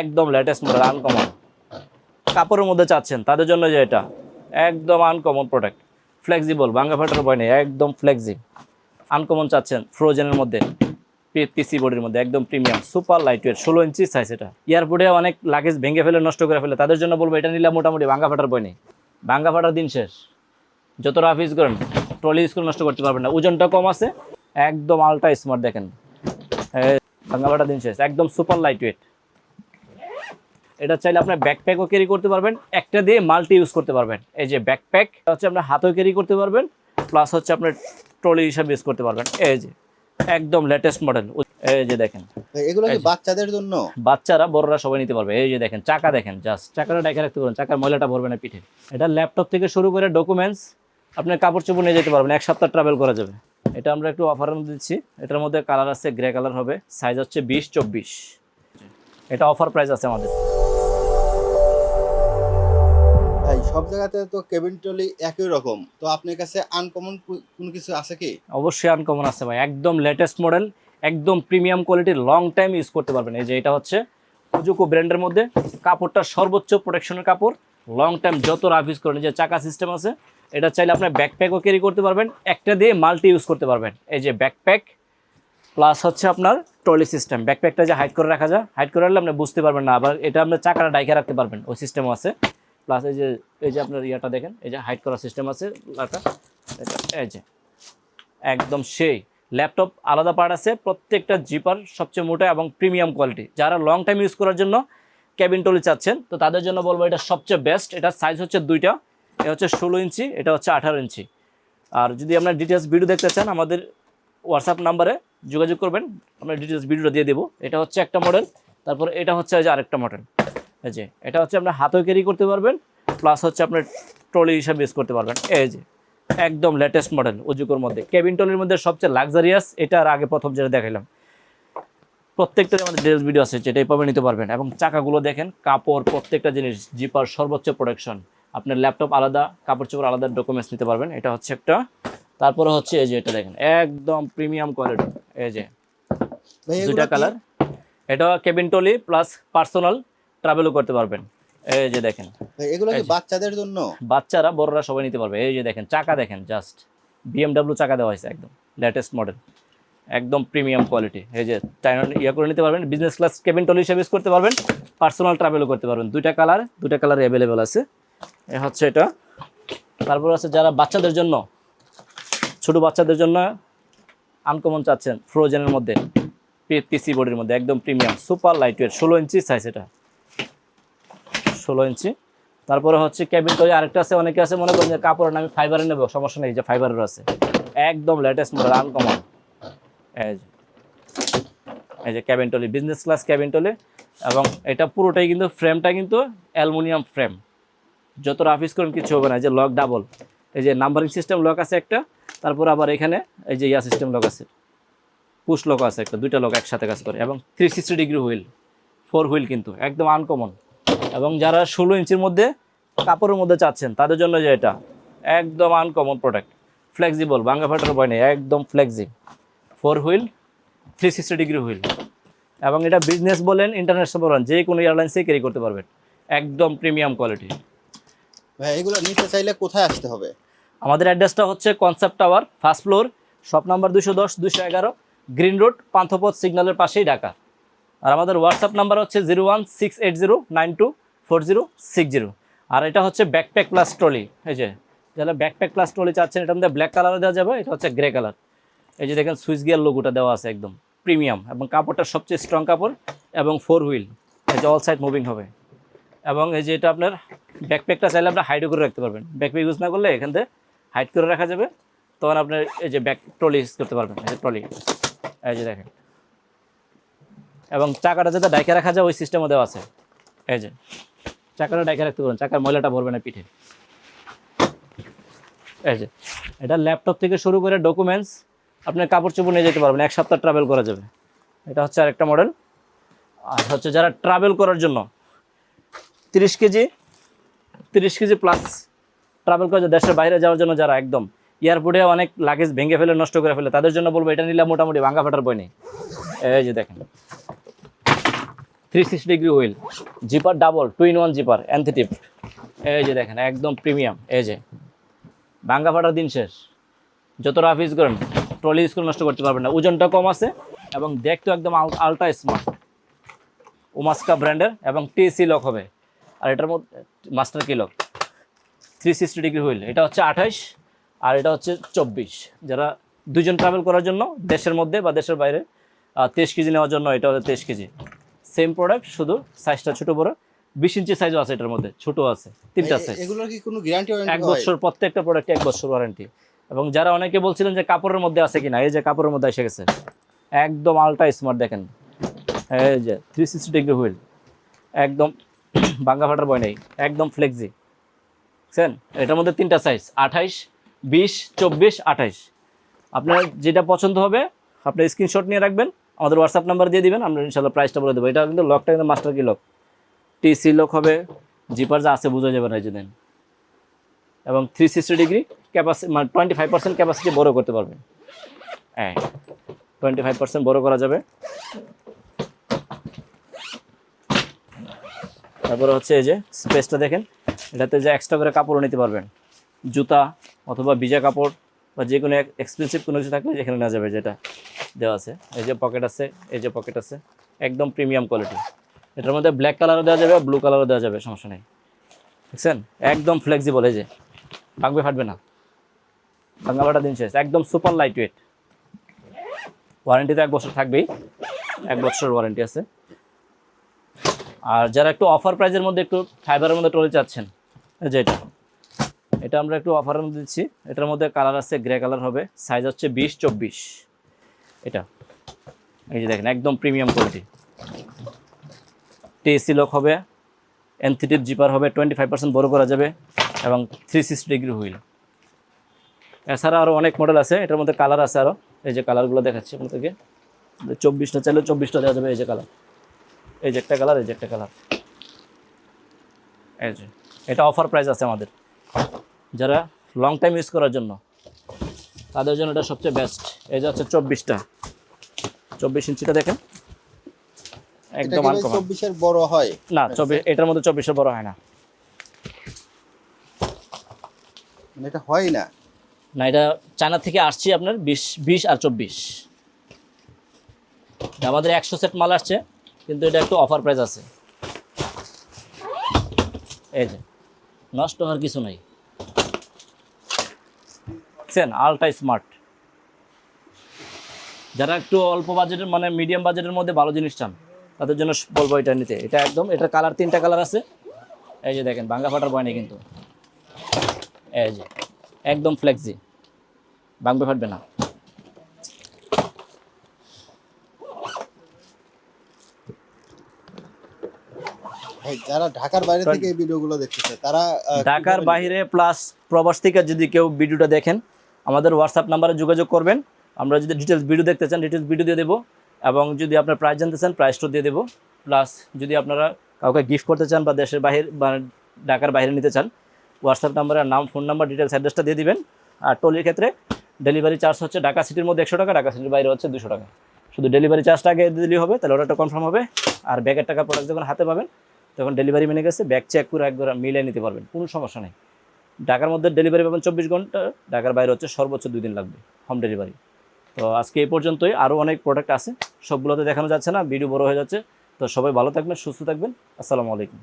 একদম latest model uncommon কাপড়ের মধ্যে চাচ্ছেন, তাদের জন্য যে এটা, একদম আনকমন প্রোডাক্ট ফ্লেক্সিবল ভাঙ্গা ফাটার ভয় নেই, একদম ফ্লেক্সিব আনকমন চাচ্ছেন ফ্রোজেনের মধ্যে পিসি বডির মধ্যে, একদম প্রিমিয়াম সুপার লাইট ওয়েট ষোলো ইঞ্চি সাইজ এটা। এয়ারপোর্টে অনেক লাগেজ ভেঙে ফেলে, নষ্ট করে ফেলে, তাদের জন্য বলব এটা নিলে মোটামুটি ভাঙ্গা ফাটার বই নেই। ভাঙ্গা ফাটার দিন শেষ। যত ইউজ করেন ট্রলি ইউজ করে নষ্ট করতে পারবেন না। ওজনটা কম আছে, একদম আলট্রা স্মার্ট দেখেন। ভাঙ্গা ফাটার দিন শেষ, একদম সুপার লাইট ওয়েট এটা চাইলে আপনার ব্যাকপ্যাকও ক্যারি করতে পারবেন একটা দিয়ে মাল্টি ইউজ করতে পারবেন। এই যে ব্যাকপ্যাক হচ্ছে আপনার হাতেও ক্যারি করতে পারবেন প্লাস হচ্ছে আপনার ট্রলি হিসাবে ইউজ করতে পারবেন। এই যে একদম লেটেস্ট মডেল এই যে দেখেন। এগুলো কি বাচ্চাদের জন্য? বাচ্চারা বড়রা সবাই নিতে পারবে। এই যে দেখেন চাকা দেখেন জাস্ট চাকাটা ডেকে রাখতে পারবেন চাকার ময়লাটা ভরবে না পিঠে। এটা ল্যাপটপ থেকে শুরু করে ডকুমেন্টস আপনার কাপড় চোপড় নিয়ে যেতে পারবেন এক সপ্তাহ ট্রাভেল করা যাবে। এটা আমরা একটু অফার দিচ্ছি। এটার মধ্যে কালার আছে গ্রে কালার হবে সাইজ হচ্ছে বিশ চব্বিশ। এটা অফার প্রাইস আছে আমাদের। সব জায়গাতে তো কেবিন টলি একই রকম। তো আপনার কাছে আনকমন কোনো কিছু আছে কি? অবশ্যই আনকমন আছে ভাই। একদম লেটেস্ট মডেল একদম প্রিমিয়াম কোয়ালিটির লং টাইম ইউজ করতে পারবেন। এই যে এটা হচ্ছে উজুকো ব্র্যান্ডের মধ্যে। কাপড়টা সর্বোচ্চ প্রোটেকশনের কাপড়। লং টাইম যত রাফ ইউজ করেন যে চাকা সিস্টেম আছে, এটা চাইলে আপনার ব্যাকপ্যাকও ক্যারি করতে পারবেন। একটা দিয়ে মাল্টি ইউজ করতে পারবেন। এই যে ব্যাকপ্যাক প্লাস হচ্ছে আপনার ট্রলি সিস্টেম ব্যাকপ্যাকটা যে হাইট করে রাখা যায় হাইট করে রাখলে আপনি বুঝতে পারবেন না। আবার এটা আপনার চাকাটা ডাইকে রাখতে পারবেন। ওই সিস্টেমও আছে। প্লাস এই যে এই যে আপনার ইয়াটা দেখেন, এই যে হাইট করার সিস্টেম আছে এটা এটা, এই যে, একদম সেই। ল্যাপটপ আলাদা পার্ট আছে, প্রত্যেকটা জিপার সবচেয়ে মোটা এবং প্রিমিয়াম কোয়ালিটি যারা লং টাইম ইউজ করার জন্য ক্যাবিন টলি চাচ্ছেন, তো তাদের জন্য বলব এটা সবচেয়ে বেস্ট এটার সাইজ হচ্ছে দুইটা এটা হচ্ছে ষোলো ইঞ্চি, এটা হচ্ছে আঠারো ইঞ্চি। আর যদি আপনার ডিটেলস ভিডিও দেখতে চান, আমাদের হোয়াটসঅ্যাপ নাম্বারে যোগাযোগ করবেন, আমরা ডিটেলস ভিডিওটা দিয়ে দেবো। এটা হচ্ছে একটা মডেল তারপর এটা হচ্ছে যে আরেকটা মডেল এই যে এটা হচ্ছে আপনার হাতেও ক্যারি করতে পারবেন প্লাস হচ্ছে আপনার ট্রলি হিসাবে ইউজ করতে পারবেন। এই যে একদম লেটেস্ট মডেল উজুকোর মধ্যে। কেবিন টলির মধ্যে সবচেয়ে লাক্সারিয়াস এটা আর আগে প্রথম যেটা দেখাইলাম। প্রত্যেকটার আমাদের ডিটেলস ভিডিও আছে যেটা এইভাবে নিতে পারবেন। এবং চাকাগুলো দেখেন কাপড় প্রত্যেকটা জিনিস জিপার সর্বোচ্চ প্রোটেকশন আপনার ল্যাপটপ আলাদা কাপড় চোপড় আলাদা ডকুমেন্টস নিতে পারবেন এটা হচ্ছে একটা। তারপরে হচ্ছে এই যে এটা দেখেন একদম প্রিমিয়াম কোয়ালিটি এই যে কি- কালার এটা কেবিন টলি প্লাস পার্সোনাল ট্রাভেলও করতে পারবেন। এই যে দেখেন। এগুলো কি বাচ্চাদের জন্য? বাচ্চারা বড়রা সবাই নিতে পারবে। এই যে দেখেন চাকা দেখেন জাস্ট বিএমডাব্লিউ চাকা দেওয়া হয়েছে একদম লেটেস্ট মডেল একদম প্রিমিয়াম কোয়ালিটি এই যে চাইনা ইয়ে করে নিতে পারবেন বিজনেস ক্লাস কেবিন টলি হিসেবে use করতে পারবেন পার্সোনাল ট্রাভেলও করতে পারবেন। দুইটা কালার দুইটা কালার অ্যাভেলেবেল আছে। এ হচ্ছে এটা। তারপর আছে যারা বাচ্চাদের জন্য ছোট বাচ্চাদের জন্য আনকমন চাচ্ছেন ফ্রোজেনের মধ্যে পিসি বোর্ডের মধ্যে একদম প্রিমিয়াম সুপার লাইটওয়েট ষোলো ইঞ্চি সাইজ এটা। ষোলো ইঞ্চি। তারপরে হচ্ছে ক্যাবিন টলি আরেকটা আছে, অনেকে আছে, মনে করেন যে কাপড় আমি ফাইবারে নেব, সমস্যা নেই যে ফাইবারের আছে। একদম লেটেস্ট মডেল আনকমন এই যে cabin trolley business class cabin trolley এবং এটা পুরোটাই কিন্তু ফ্রেমটা কিন্তু অ্যালুমিনিয়াম ফ্রেম যত রাফিস করেন কিছু হবে না যে লক ডাবল এই যে নাম্বারিং সিস্টেম লক আছে একটা, তারপর আবার এখানে এই যে ইয়া সিস্টেম লক আছে। পুশ লক আছে একটা, দুইটা লক একসাথে কাজ করে, এবং three sixty degree wheel four wheel কিন্তু, একদম আনকমন এবং যারা ষোলো ইঞ্চির মধ্যে কাপড়ের মধ্যে চাচ্ছেন তাদের জন্য যে এটা? একদম আনকমন প্রোডাক্ট ফ্লেক্সিবল বাঙ্গা ফাটার ভয় নেই একদম flexible four wheel three sixty degree wheel এবং এটা বিজনেস বলেন ইন্টারন্যাশনাল বলেন যে কোনো এয়ারলাইন্সে ক্যারি করতে পারবেন। একদম প্রিমিয়াম কোয়ালিটি ভাই এগুলো নিতে চাইলে কোথায় আসতে হবে? আমাদের অ্যাড্রেসটা হচ্ছে concept tower first floor shop number দুশো দশ দুশো এগারো গ্রিন রোড পান্থপথ সিগন্যালের পাশেই ঢাকা। আর আমাদের হোয়াটসঅ্যাপ নাম্বার হচ্ছে zero one six eight zero nine two four zero six zero আর এটা হচ্ছে ব্যাকপ্যাক প্লাস ট্রলি এই যে, যারা ব্যাকপ্যাক প্লাস ট্রলি চাচ্ছেন, এটার মধ্যে ব্ল্যাক কালারে দেওয়া যাবে, এটা হচ্ছে গ্রে কালার এই যে দেখেন সুইচ গিয়ার লোগোটা দেওয়া আছে একদম প্রিমিয়াম এবং কাপড়টা সবচেয়ে স্ট্রং কাপড় এবং ফোর হুইল এই যে অল সাইড মুভিং হবে। এবং এই যে এটা আপনার ব্যাকপ্যাকটা চাইলে আপনার হাইডও করে রাখতে পারবেন। ব্যাকপ্যাক ইউজ না করলে এখান থেকে হাইট করে রাখা যাবে, তখন আপনার এই যে ব্যাক ট্রলি ইউজ করতে পারবেন, এই যে ট্রলি এই যে দেখেন এবং চাকাটা যাতে ডাইকে রাখা যায়, ওই সিস্টেমও দেওয়া আছে। এই যে, চাকাটা ডাইকে রাখতে পারবেন চাকার ময়লাটা ভরবে না পিঠে। এই যে, এটা ল্যাপটপ থেকে শুরু করে ডকুমেন্টস আপনার কাপড় চোপড় নিয়ে যেতে পারবেন, এক সপ্তাহ ট্রাভেল করা যাবে। এটা হচ্ছে আরেকটা মডেল আর হচ্ছে যারা ট্রাভেল করার জন্য, তিরিশ কেজি তিরিশ কেজি প্লাস ট্রাভেল করে দেশের বাইরে যাওয়ার জন্য যারা একদম এয়ারপোর্টে অনেক লাগেজ ভেঙে ফেলে, নষ্ট করে ফেলে, তাদের জন্য বলব, এটা নিলে মোটামুটি ভাঙ্গা ফাটার বই নেই। এই যে দেখেন three sixty degree wheel. Zipper double, two in one zipper antitheft এই যে দেখেন, একদম প্রিমিয়াম, এই যে। ভাঙ্গা ফাটার দিন শেষ। যত রাফ ইউজ করেন ট্রলি ইউজ করে নষ্ট করতে পারবেন না। ওজনটা কম আছে এবং দেখতেও একদম আলট্রা স্মার্ট ওমাস্কা ব্র্যান্ডের এবং টিসি লক হবে। আর এটার মধ্যে master key lock three sixty degree wheel. এটা হচ্ছে আঠাইশ, আর এটা হচ্ছে চব্বিশ। যারা দুজন ট্রাভেল করার জন্য, দেশের মধ্যে বা দেশের বাইরে তেইশ কেজি নেওয়ার জন্য, এটা হচ্ছে তেইশ কেজি। সেম প্রোডাক্ট শুধু সাইজটা ছোট বড়। বিশ ইঞ্চি সাইজও আছে এটার মধ্যে ছোট আছে তিনটা সাইজ এগুলোর কি কোনো গ্যারান্টি এক বছর প্রত্যেকটা প্রোডাক্টে এক বছর ওয়ারেন্টি এবং যারা অনেকে বলছিলেন যে কাপড়ের মধ্যে আছে কিনা এই যে কাপড়ের মধ্যে এসে গেছে। একদম আলট্রা স্মার্ট দেখেন। এই যে থ্রি সিক্সটি ডিগ্রি হুইল একদম বাঙ্গা ফাটার বয় নেই একদম ফ্লেক্সি বুঝছেন? এটার মধ্যে তিনটা সাইজ আঠাইশ বিশ চব্বিশ আঠাইশ। আপনার যেটা পছন্দ হবে আপনি স্ক্রিনশট নিয়ে রাখবেন। আমাদের হোয়াটসঅ্যাপ নাম্বার দিয়ে দিবেন, আমরা ইনশাল্লাহ প্রাইসটা বলে দেবো। এটা কিন্তু লকটা কিন্তু master key lock TC lock হবে জিপার যা আছে বোঝা যাবে না দেন। এবং থ্রি সিক্সটি ডিগ্রি ক্যাপাসিটি মানে টোয়েন্টি ফাইভ পার্সেন্ট ক্যাপাসিটি বড় করতে পারবেন হ্যাঁ টোয়েন্টি ফাইভ পার্সেন্ট বড় করা যাবে। তারপরে হচ্ছে এই যে স্পেসটা দেখেন, এটাতে যে এক্সট্রা করে কাপড়ও নিতে পারবেন। জুতা অথবা ভিজা কাপড় বা যে কোনো এক্সপেন্সিভ কোনো কিছু থাকলে যেখানে নেওয়া যাবে যেটা। দেওয়া আছে। এই যে পকেট আছে, এই যে পকেট আছে। একদম প্রিমিয়াম কোয়ালিটি এটার মধ্যে ব্ল্যাক কালারও দেওয়া যাবে ব্লু কালারও দেওয়া যাবে, সমস্যা নেই। দেখছেন? একদম ফ্লেক্সিবল এই যে। ভাঙবে, ফাটবে না। ফাটা দিন শেষ। একদম সুপার লাইট ওয়েট ওয়ারেন্টি তো এক বছর থাকবেই। এক বছরের ওয়ারেন্টি আছে। আর যারা একটু অফার প্রাইজের মধ্যে একটু ফাইবারের মধ্যে ট্রলি চাচ্ছেন, এই যে এটা। এটা আমরা একটু অফারের মধ্যে দিচ্ছি। এটার মধ্যে কালার আছে গ্রে কালার হবে। সাইজ হচ্ছে বিশ, চব্বিশ। এটা। এই যে দেখেন, একদম প্রিমিয়াম কোয়ালিটি টিএসি লক হবে এনথিটিভ জিপার হবে টোয়েন্টি ফাইভ পার্সেন্ট বড় করা যাবে, এবং থ্রি সিক্সটি ডিগ্রি হুইল এছাড়া আরও অনেক মডেল আছে, এটার মধ্যে কালার আছে আরও এই যে কালারগুলো দেখাচ্ছি আপনাদেরকে। চব্বিশটা চাইলে চব্বিশটা দেওয়া যাবে এই যে কালার এই যে একটা কালার এই যে একটা কালার এই যে, এটা অফার প্রাইস আছে আমাদের। যারা লং টাইম ইউজ করার জন্য তাদের জন্য এটা সবচেয়ে বেস্ট এই যে হচ্ছে চব্বিশটা। চব্বিশ ইঞ্চিটা দেখেন। একদম চব্বিশের বড় হয়। না চব্বিশ এটার মধ্যে চব্বিশের বড় হয় না। মানে এটা হয় না। না এটা চায়না থেকে আসছে আপনার বিশ বিশ আর চব্বিশ। আমাদের একশো সেট মাল আসছে কিন্তু এটা একটু অফার প্রাইস আছে। এই যে নষ্ট হওয়ার কিছু নাই। দেখছেন? আলট্রা স্মার্ট যারা একটু অল্প বাজেটের মানে মিডিয়াম বাজেটের মধ্যে ভালো জিনিস চান তাদের জন্য বলব এটা নিতে। এটা একদম এটার কালার তিনটা কালার আছে। এই যে দেখেন বাঙ্গা ফাটার বয় নেই কিন্তু। এই যে একদম ফ্লেক্সি ভাঙবে ফাটবে না। যারা ঢাকার বাইরে থেকে এই ভিডিওগুলো দেখতেছে তারা ঢাকার বাইরে প্লাস প্রবাস থেকে যদি কেউ ভিডিওটা দেখেন আমাদের হোয়াটসঅ্যাপ নাম্বারে যোগাযোগ করবেন। আমরা যদি ডিটেলস ভিডিও দেখতে চান ডিটেলস ভিডিও দিয়ে দেবো এবং যদি আপনার প্রাইস জানতে চান প্রাইসটাও দিয়ে দেবো। প্লাস যদি আপনারা কাউকে গিফট করতে চান বা দেশের বাহির বা ঢাকার বাইরে নিতে চান হোয়াটসঅ্যাপ নাম্বারে নাম ফোন নাম্বার ডিটেলস অ্যাড্রেসটা দিয়ে দিবেন। আর টলির ক্ষেত্রে ডেলিভারি চার্জ হচ্ছে ঢাকা সিটির মধ্যে একশো টাকা, ঢাকা সিটির বাইরে হচ্ছে দুশো টাকা। শুধু ডেলিভারি চার্জটা আগে দিলেই হবে, তাহলে অর্ডারটা কনফার্ম হবে। আর ব্যাগের টাকা প্রোডাক্ট যখন হাতে পাবেন, তখন ডেলিভারি মেনে গেছে ব্যাগ চেক করে একবার মিলিয়ে নিতে পারবেন, কোনো সমস্যা নেই। ঢাকার মধ্যে ডেলিভারি পাবেন চব্বিশ ঘণ্টা, ঢাকার বাইরে হচ্ছে সর্বোচ্চ দুই দিন লাগবে হোম ডেলিভারি তো আজকে এই পর্যন্তই আরও অনেক প্রোডাক্ট আছে, সবগুলোতে দেখানো যাচ্ছে না ভিডিও বড় হয়ে যাচ্ছে। তো সবাই ভালো থাকবেন, সুস্থ থাকবেন, আসসালামু আলাইকুম।